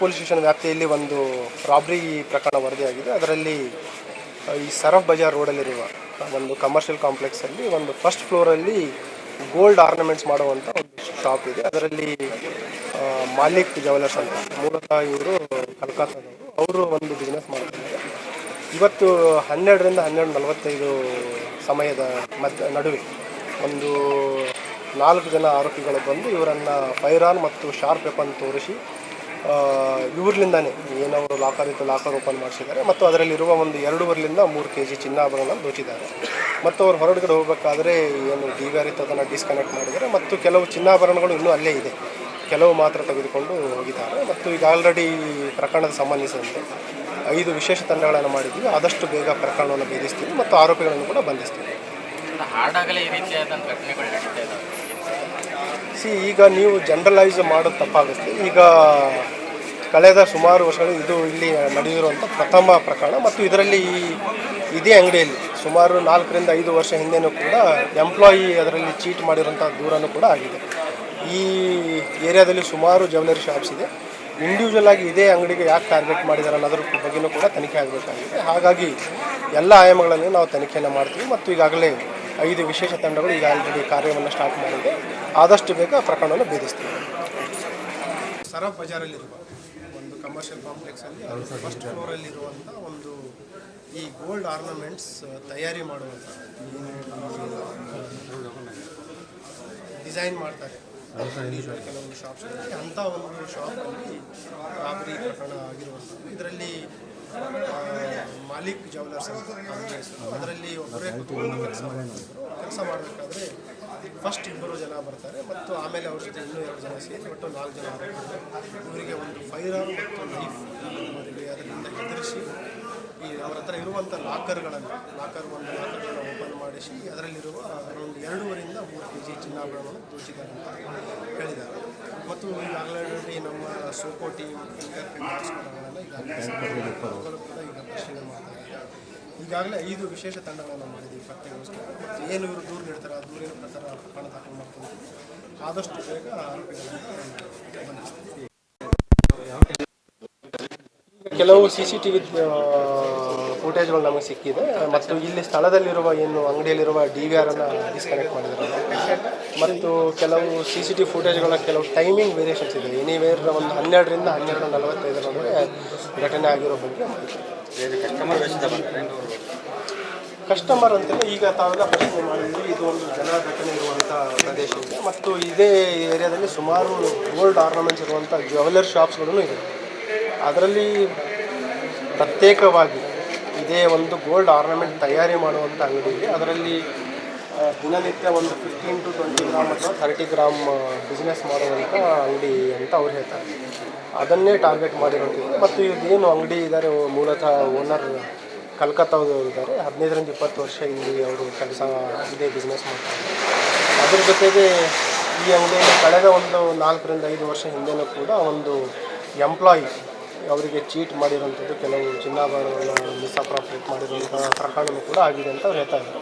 Police station ವ್ಯಾಪ್ತಿಯಲ್ಲಿ ಒಂದು ರಾಬ್ರಿ ಪ್ರಕರಣ ವರದಿಯಾಗಿದೆ. ಅದರಲ್ಲಿ ಈ ಸರಫ್ ಬಜಾರ್ ರೋಡಲ್ಲಿರುವ ಒಂದು ಕಮರ್ಷಿಯಲ್ ಕಾಂಪ್ಲೆಕ್ಸಲ್ಲಿ ಒಂದು ಫಸ್ಟ್ ಫ್ಲೋರಲ್ಲಿ ಗೋಲ್ಡ್ ಆರ್ನಮೆಂಟ್ಸ್ ಮಾಡುವಂಥ ಒಂದು ಶಾಪ್ ಇದೆ. ಅದರಲ್ಲಿ ಮಾಲಿಕ್ ಜವೆಲರ್ಸ್ ಅಂತ ಮೂಲತಃ ಇವರು ಕಲ್ಕತ್ತಾದವರು. ಅವರು ಒಂದು ಬಿಸ್ನೆಸ್ ಮಾಡ್ತಿದ್ದಾರೆ. ಇವತ್ತು ಹನ್ನೆರಡರಿಂದ ಹನ್ನೆರಡು ನಲವತ್ತೈದು ಸಮಯದ ಮಧ್ಯ, ನಡುವೆ ಒಂದು ನಾಲ್ಕು ಜನ ಆರೋಪಿಗಳು ಬಂದು ಇವರನ್ನು ಫೈರಾನ್ ಮತ್ತು ಶಾರ್ಪ್ ವೆಪನ್ ತೋರಿಸಿ ಇವ್ರಲಿಂದಾನೇ ಏನವರು ಲಾಕರ್ ಇತ್ತು ಲಾಕರ್ ಓಪನ್ ಮಾಡಿಸಿದ್ದಾರೆ. ಮತ್ತು ಅದರಲ್ಲಿರುವ ಒಂದು ಎರಡೂವರೆಲಿಂದ ಮೂರು ಕೆ ಜಿ ಚಿನ್ನಾಭರಣ ದೋಚಿದ್ದಾರೆ. ಮತ್ತು ಅವ್ರು ಹೊರಗಡೆ ಹೋಗಬೇಕಾದ್ರೆ ಏನು ಡಿ ಅದನ್ನು ಡಿಸ್ಕನೆಕ್ಟ್ ಮಾಡಿದ್ದಾರೆ. ಮತ್ತು ಕೆಲವು ಚಿನ್ನಾಭರಣಗಳು ಇನ್ನೂ ಅಲ್ಲೇ ಇದೆ. ಕೆಲವು ಮಾತ್ರ ತೆಗೆದುಕೊಂಡು ಹೋಗಿದ್ದಾರೆ. ಮತ್ತು ಈಗ ಆಲ್ರೆಡಿ ಪ್ರಕರಣದ ಸಂಬಂಧಿಸಿದಂತೆ ಐದು ವಿಶೇಷ ತಂಡಗಳನ್ನು ಮಾಡಿದ್ದೀವಿ. ಆದಷ್ಟು ಬೇಗ ಪ್ರಕರಣವನ್ನು ಭೇದಿಸ್ತೀವಿ ಮತ್ತು ಆರೋಪಿಗಳನ್ನು ಕೂಡ ಬಂಧಿಸ್ತೀವಿ. ಹಾಡಾಗಲೇ ಈ ರೀತಿಯಾದಂಥ ಘಟನೆಗಳು ನಡೀತಾ ಇದ್ದಾವೆ. ಸಿ ಈಗ ನೀವು ಜನರಲೈಸ್ ಮಾಡೋದು ತಪ್ಪಾಗುತ್ತೆ. ಈಗ ಕಳೆದ ಸುಮಾರು ವರ್ಷಗಳು ಇದು ಇಲ್ಲಿ ನಡೆದಿರುವಂಥ ಪ್ರಥಮ ಪ್ರಕರಣ ಮತ್ತು ಇದರಲ್ಲಿ ಈ ಇದೇ ಅಂಗಡಿಯಲ್ಲಿ ಸುಮಾರು ನಾಲ್ಕರಿಂದ ಐದು ವರ್ಷ ಹಿಂದೆನೂ ಕೂಡ ಎಂಪ್ಲಾಯಿ ಅದರಲ್ಲಿ ಚೀಟ್ ಮಾಡಿರೋಂಥ ದೂರನೂ ಕೂಡ ಆಗಿದೆ. ಈ ಏರಿಯಾದಲ್ಲಿ ಸುಮಾರು ಜ್ಯುವೆಲರಿ ಶಾಪ್ಸ್ ಇದೆ. ಇಂಡಿವಿಜುವಲ್ ಆಗಿ ಇದೇ ಅಂಗಡಿಗೆ ಯಾಕೆ ಟಾರ್ಗೆಟ್ ಮಾಡಿದ್ದಾರೆ ಅನ್ನೋದ್ರ ಬಗ್ಗೆಯೂ ಕೂಡ ತನಿಖೆ ಆಗಬೇಕಾಗಿದೆ. ಹಾಗಾಗಿ ಎಲ್ಲ ಆಯಾಮಗಳಲ್ಲಿ ನಾವು ತನಿಖೆಯನ್ನು ಮಾಡ್ತೀವಿ ಮತ್ತು ಈಗಾಗಲೇ ಐದು ವಿಶೇಷ ತಂಡಗಳು ಈಗ ಆಲ್ರೆಡಿ ಕಾರ್ಯವನ್ನು ಸ್ಟಾರ್ಟ್ ಮಾಡಿದೆ. ಆದಷ್ಟು ಬೇಗ ಪ್ರಕರಣವನ್ನು ಭೇದಿಸ್ತೀವಿ. ಸರಫ್ ಬಜಾರಲ್ಲಿರುವ ಒಂದು ಕಮರ್ಷಿಯಲ್ ಕಾಂಪ್ಲೆಕ್ಸಲ್ಲಿ ಫಸ್ಟ್ ಫ್ಲೋರಲ್ಲಿರುವಂಥ ಒಂದು ಈ ಗೋಲ್ಡ್ ಆರ್ನಮೆಂಟ್ಸ್ ತಯಾರಿ ಮಾಡುವಂಥ ಡಿಸೈನ್ ಮಾಡ್ತಾರೆ. ಕೆಲವೊಂದು ಶಾಪ್ಸ್ ಅಂಥ ಒಂದು ಶಾಪಲ್ಲಿ ರಾಬರಿ ಪ್ರಕರಣ ಆಗಿರುವಂಥದ್ದು. ಇದರಲ್ಲಿ ಮಾಲಿಕ್ ಜವಲರ್ಸ್ ಅದರಲ್ಲಿ ಒಬ್ಬರೇ ಕೆಲಸ ಕೆಲಸ ಮಾಡಬೇಕಾದ್ರೆ ಫಸ್ಟ್ ಇಬ್ಬರು ಜನ ಬರ್ತಾರೆ ಮತ್ತು ಆಮೇಲೆ ಅವ್ರ ಜೊತೆ ಇನ್ನೂ ಎರಡು ಜನ ಸೇರಿ ಒಟ್ಟು ನಾಲ್ಕು ಜನ ಇವರಿಗೆ ಒಂದು ಫೈರ್ ಆರ್ ಮತ್ತು ಲೈಫ್ ಅವರಿಗೆ ಅದರಿಂದ ಹೆದರಿಸಿ ಈ ಅವರ ಹತ್ರ ಇರುವಂಥ ಲಾಕರ್ಗಳನ್ನು, ಲಾಕರ್ ಒಂದು ಲಾಕರ್ಗಳನ್ನು ಓಪನ್ ಮಾಡಿಸಿ ಅದರಲ್ಲಿರುವ ಒಂದು ಎರಡೂವರೆಯಿಂದ ಮೂರು ಕೆ ಜಿ ಚಿನ್ನಾಭರಣವನ್ನು ದೋಚಿದ್ದಾರೆ ಅಂತ ಹೇಳಿದ್ದಾರೆ. ಮತ್ತು ಈಗಾಗಲೇ ನಮ್ಮ ಸೋಕೋಟಿ ಫಿಂಗರ್ ಕೂಡ ಈಗ ಪರಿಶೀಲನೆ ಮಾಡ್ತಾ ಈಗಾಗಲೇ ಐದು ವಿಶೇಷ ತಂಡಗಳನ್ನು ಮಾಡಿದ್ದೀವಿ ಪತ್ತೆಗೋಸ್ಕರ ಮತ್ತು ಏನು ಇವರು ದೂರು ನೀಡ್ತಾರೆ ಆ ದೂರಿನ ಪ್ರಕಾರ ಹಣ ದಾಖಲು ಮಾಡ್ಕೊಂಡು ಆದಷ್ಟು ಬೇಗ ಆರೋಪಿಗಳನ್ನು ಬಂಧಿಸ್ತೀವಿ. ಕೆಲವು ಸಿ ಸಿ ಟಿ ವಿ ಫುಟೇಜ್ಗಳು ನಮಗೆ ಸಿಕ್ಕಿದೆ. ಮತ್ತು ಇಲ್ಲಿ ಸ್ಥಳದಲ್ಲಿರುವ ಏನು ಅಂಗಡಿಯಲ್ಲಿರುವ ಡಿ ವಿ ಆರನ್ನು ಡಿಸ್ಕನೆಕ್ಟ್ ಮಾಡಿದ್ದಾರೆ. ಮತ್ತು ಕೆಲವು ಸಿ ಸಿ ಟಿ ಫುಟೇಜ್ಗಳ ಕೆಲವು ಟೈಮಿಂಗ್ ವೇರಿಯೇಷನ್ಸ್ ಇದೆ. ಎನಿವೇರ್ ಒಂದು ಹನ್ನೆರಡರಿಂದ ಹನ್ನೆರಡು ನಲವತ್ತೈದರ ನಡುವೆ ಘಟನೆ ಆಗಿರೋ ಬಗ್ಗೆ ಕಸ್ಟಮರ್ ಅಂತಲೇ ಈಗ ತಾವೆಲ್ಲ ಪ್ರಶ್ನೆ ಮಾಡಿದ್ವಿ ಇದು ಒಂದು ಜನ ಘಟನೆ ಇರುವಂಥ ಪ್ರದೇಶ ಇದೆ. ಮತ್ತು ಇದೇ ಏರಿಯಾದಲ್ಲಿ ಸುಮಾರು ಗೋಲ್ಡ್ ಆರ್ನಮೆಂಟ್ಸ್ ಇರುವಂಥ ಜ್ಯುವೆಲರ್ ಶಾಪ್ಸ್ಗಳೂ ಇದೆ. ಅದರಲ್ಲಿ ಪ್ರತ್ಯೇಕವಾಗಿ ಇದೇ ಒಂದು ಗೋಲ್ಡ್ ಆರ್ನಮೆಂಟ್ ತಯಾರಿ ಮಾಡುವಂಥ ಅಂಗಡಿ ಇದೆ. ಅದರಲ್ಲಿ ದಿನನಿತ್ಯ ಒಂದು ಫಿಫ್ಟೀನ್ ಟು ಟ್ವೆಂಟಿ ಗ್ರಾಮ್ ಅಥವಾ ತರ್ಟಿ ಗ್ರಾಮ್ ಬಿಸ್ನೆಸ್ ಮಾಡುವಂಥ ಅಂಗಡಿ ಅಂತ ಅವ್ರು ಹೇಳ್ತಾರೆ. ಅದನ್ನೇ ಟಾರ್ಗೆಟ್ ಮಾಡಿರೋದು ಮತ್ತು ಇದೇನು ಅಂಗಡಿ ಇದ್ದಾರೆ ಮೂಲತಃ ಓನರ್ ಕಲ್ಕತ್ತಾದವರು ಇದ್ದಾರೆ ಹದಿನೈದರಿಂದ ಇಪ್ಪತ್ತು ವರ್ಷ ಇಲ್ಲಿ ಅವರು ಕೆಲಸ, ಇದೇ ಬಿಸ್ನೆಸ್ ಮಾಡ್ತಾರೆ. ಅದ್ರ ಜೊತೆಗೆ ಈ ಅಂಗಡಿಯಲ್ಲಿ ಕಳೆದ ಒಂದು ನಾಲ್ಕರಿಂದ ಐದು ವರ್ಷ ಹಿಂದೆನೂ ಕೂಡ ಒಂದು ಎಂಪ್ಲಾಯಿ ಅವರಿಗೆ ಚೀಟ್ ಮಾಡಿರುವಂಥದ್ದು ಕೆಲವು ಚಿನ್ನಾಭರಣಗಳನ್ನು ಮಿಸ್ಅಪ್ರಾಪ್ರೇಟ್ ಮಾಡಿರುವಂಥ ಪ್ರಕರಣವೂ ಕೂಡ ಆಗಿದೆ ಅಂತ ಅವ್ರು ಹೇಳ್ತಾ ಇದ್ದಾರೆ.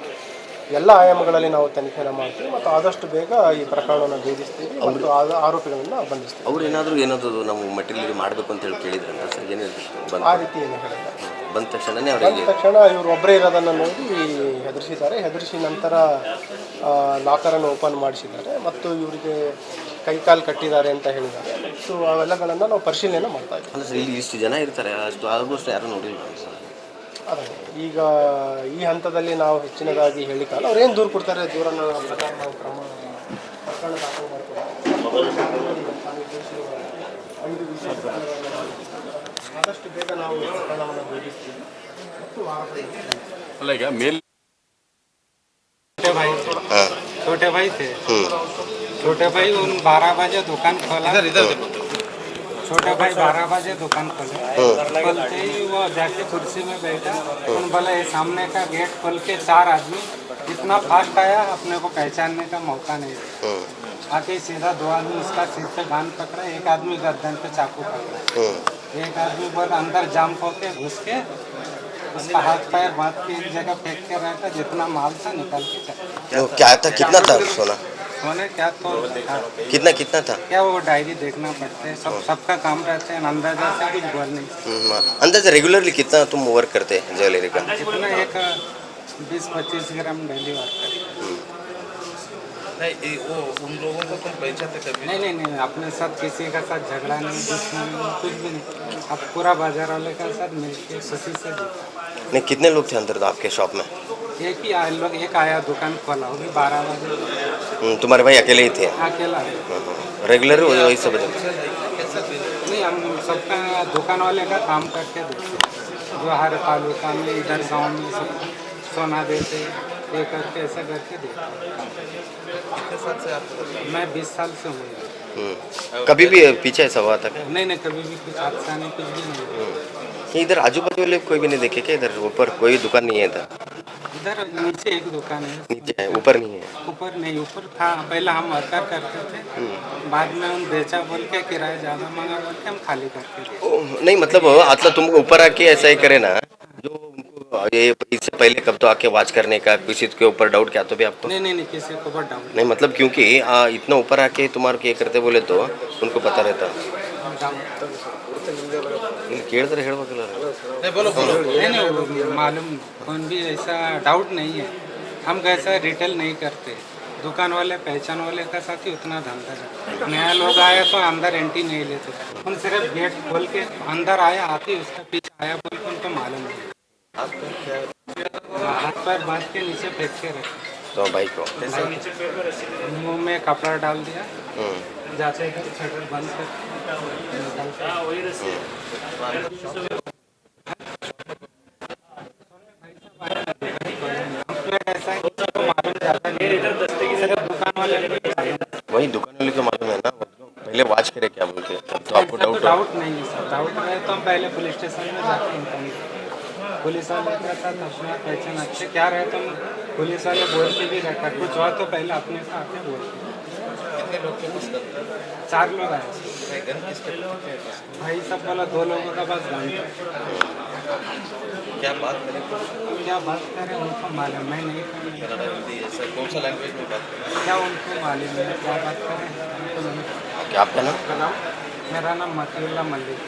ಎಲ್ಲ ಆಯಾಮಗಳಲ್ಲಿ ನಾವು ತನಿಖೆನ ಮಾಡ್ತೀವಿ ಮತ್ತು ಆದಷ್ಟು ಬೇಗ ಈ ಪ್ರಕರಣವನ್ನು ಭೇದಿಸ್ತೀವಿ ಮತ್ತು ಆರೋಪಿಗಳನ್ನು ಬಂಧಿಸ್ತೀವಿ. ಅವ್ರು ಏನಾದರೂ ಏನಾದರೂ ನಾವು ಮಟೀರಿಯಲ್ ಮಾಡಬೇಕು ಅಂತ ಹೇಳಿ ಕೇಳಿದ್ರೆ ಸರ್? ಆ ರೀತಿ ಏನು ಹೇಳಿಲ್ಲ. ಬಂದ ತಕ್ಷಣನೇ ಬಂದ ತಕ್ಷಣ ಇವರು ಒಬ್ಬರೇ ಇರೋದನ್ನು ನೋಡಿ ಹೆದರಿಸಿದ್ದಾರೆ. ಹೆದರಿಸಿ ನಂತರ ಲಾಕರನ್ನು ಓಪನ್ ಮಾಡಿಸಿದ್ದಾರೆ ಮತ್ತು ಇವರಿಗೆ ಕೈಕಾಲು ಕಟ್ಟಿದ್ದಾರೆ ಅಂತ ಹೇಳಿದ್ದಾರೆ. ಮತ್ತು ಅವೆಲ್ಲಗಳನ್ನು ನಾವು ಪರಿಶೀಲನೆ ಮಾಡ್ತಾ ಇದ್ದೀವಿ ಅಲ್ಲ ಸರ್ ಇಲ್ಲಿ ಇಷ್ಟು ಜನ ಇರ್ತಾರೆ ಅಷ್ಟು ಆಲ್ಮೋಸ್ಟ್ ಯಾರೂ ನೋಡಿಲ್ಲ ಸರ್? ಅದೇ ಈಗ ಈ ಹಂತದಲ್ಲಿ ನಾವು ಹೆಚ್ಚಿನದಾಗಿ ಹೇಳಿಕಲ್ಲ ಅವ್ರು ಏನು ದೂರು ಕೊಡ್ತಾರೆ ದೂರನ್ನು ಪ್ರಕಾರ ನಾವು ಕ್ರಮ ಪ್ರಕರಣ ದಾಖಲು. ಆದಷ್ಟು ಬೇಗ ನಾವು ಪ್ರಕರಣವನ್ನು ಮತ್ತು ಅಲ್ಲ ಈಗ ಮೇಲ್ भाई थे। छोटे भाई उन बारह बजे दुकान खोला। छोटे भाई बारह बजे दुकान खोले। खोलते ही वो जाके कुर्सी में बैठा। उन बोला ये सामने का गेट खोल के चार आदमी इतना फास्ट आया अपने को पहचानने का मौका नहीं दिया आके सीधा दो आदमी उसका सिर पे बाँध पकड़ा एक आदमी गर्दन पे चाकू पकड़ा। एक आदमी बोल अंदर जाम होके घुस के उसका हाथ पैर बाँध के एक जगह फेंक के रहा था जितना माल था निकाल के चला क्या था? कितना था सोना? सोने क्या तो था। कितना कितना था? क्या वो डायरी देखना पड़ता है सब सबका काम रहता है अंदाज़ा से कुछ बोल नहीं हम्म, अंदाज़ा रेगुलरली कितना तुम वर्क करते हैं ज्वेलरी का? कितना एक बीस पच्चीस ग्राम डेली वर्क नहीं वो उन लोगों को तुम पहचानते कभी? नहीं नहीं नहीं अपने साथ किसी का साथ झगड़ा नहीं दुश्मन कुछ भी नहीं। अब पूरा बाज़ार वाले का साथ मिलके खुशी से नहीं कितने लोग थे अंदर तो आपके शॉप में? एक ही आए लोग एक आया दुकान खोला होगी बारह बजे। हम्म, तुम्हारे भाई अकेले ही थे? अकेला रेगुलर वही सब? नहीं हम सबका दुकान वाले का काम करके देते जो हर तालुका में इधर गाँव में सब सोना देते ये करके ऐसा करके देते मैं बीस साल से हूँ। हम्म, कभी भी पीछे ऐसा हुआ था नहीं नहीं कभी भी कुछ हादसा नहीं। कुछ भी नहीं इधर आजू बाजू वाले कोई भी नहीं देखे क्या इधर? ऊपर कोई दुकान नहीं है इधर? इधर नीचे एक दुकान है। नीचे है ऊपर नहीं है? ऊपर नहीं ऊपर था। पहले हम वर्कर करते थे। बाद में उन बेचा बोल के किराया ज़्यादा मांगा बोल के हम खाली करते थे नहीं मतलब आतला तुम ऊपर आके ऐसा ही करे ना? ये इससे पहले कब तो आके वाच करने का किसी के ऊपर डाउट क्या तो भी आपको नहीं नहीं नहीं किसी को बहुत डाउट नहीं मतलब क्योंकि आ, इतना ऊपर आके तुम्हारे ये करते बोले तो उनको पता रहता ಇಲ್ಲಿ ಕೇಳಿದ್ರೆ ಹೇಳ್ಬೇಕಲ್ಲ नहीं बोलो बोलो नहीं नहीं वो मालूम कौन भी ऐसा डाउट नहीं है हम कैसा रिटेल नहीं करते दुकान वाले पहचान वाले का साथ ही उतना धंधा है नया लोग आया तो अंदर एंट्री नहीं लेते उन सिर्फ गेट खोल के अंदर आया आते ही उसका पीछे आया बोल के उनको मालूम नहीं हाथ पैर बाँध के। नीचे तो भाई को मुँह में कपड़ा डाल दिया। हम्म। जाते शटर तो बंद हम्म। वही दुकान वाले को मालूम है ना? पहले वाच करे क्या बोलते हैं? तो आपको डाउट डाउट नहीं है सर डाउट है तो हम पहले पुलिस स्टेशन में जाके इन्फॉर्म पुलिस वाले के साथ अपना पहचान अच्छे। क्या रहे तो हम पुलिस वाले बोलते भी रहता कुछ हुआ तो पहले अपने साथ आके बोलते कितने लोग चार लोग आए। हैं है? भाई सब बोला दो लोगों का बस गन क्या बात करें? क्या बात करें उनको मालूम। मैं नहीं कौन सा लैंग्वेज में बात करें? क्या उनको मालूम है? क्या बात करें? क्या आपका नाम? मेरा नाम मतीउल्ला मलिक।